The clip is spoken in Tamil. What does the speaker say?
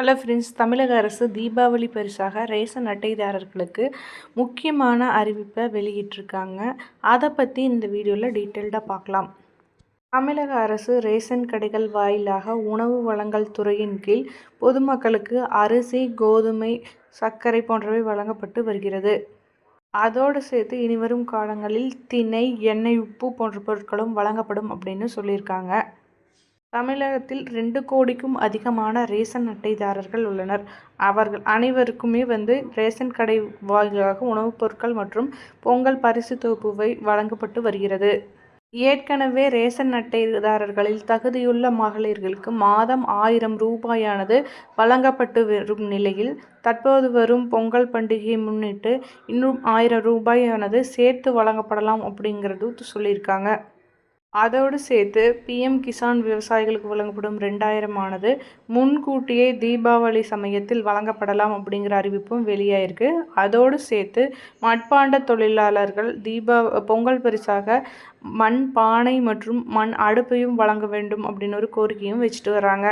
ஹலோ ஃப்ரெண்ட்ஸ் தமிழக அரசு தீபாவளி பரிசாக ரேஷன் அட்டைதாரர்களுக்கு முக்கியமான அறிவிப்பை வெளியிட்டிருக்காங்க. அதை பற்றி இந்த வீடியோவில் டீட்டெயில்டாக பார்க்கலாம். தமிழக அரசு ரேஷன் கடைகள் வாயிலாக உணவு வழங்கல் துறையின் கீழ் பொதுமக்களுக்கு அரிசி கோதுமை சர்க்கரை போன்றவை வழங்கப்பட்டு வருகிறது. அதோடு சேர்த்து இனிவரும் காலங்களில் திணை எண்ணெய் உப்பு போன்ற பொருட்களும் வழங்கப்படும் அப்படின்னு சொல்லியிருக்காங்க. தமிழகத்தில் ரெண்டு கோடிக்கும் அதிகமான ரேஷன் அட்டைதாரர்கள் உள்ளனர். அவர்கள் அனைவருக்குமே வந்து ரேஷன் கடை வாயிலாக உணவுப் பொருட்கள் மற்றும் பொங்கல் பரிசு தொகுப்புவை வழங்கப்பட்டு வருகிறது. ஏற்கனவே ரேஷன் அட்டைதாரர்களில் தகுதியுள்ள மகளிர்களுக்கு மாதம் ஆயிரம் ரூபாயானது வழங்கப்பட்டு வரும் நிலையில் தற்போது வரும் பொங்கல் பண்டிகையை முன்னிட்டு இன்னும் ஆயிரம் ரூபாயானது சேர்த்து வழங்கப்படலாம் அப்படிங்கிறது சொல்லியிருக்காங்க. அதோடு சேர்த்து பிஎம் கிசான் விவசாயிகளுக்கு வழங்கப்படும் ரெண்டாயிரம் ஆனது முன்கூட்டியே தீபாவளி சமயத்தில் வழங்கப்படலாம் அப்படிங்கிற அறிவிப்பும் வெளியாயிருக்கு. அதோடு சேர்த்து மட்பாண்ட தொழிலாளர்கள் தீபா பொங்கல் பரிசாக மண் பானை மற்றும் மண் அடுப்பையும் வழங்க வேண்டும் அப்படின்னு ஒரு கோரிக்கையும் வச்சுட்டு வராங்க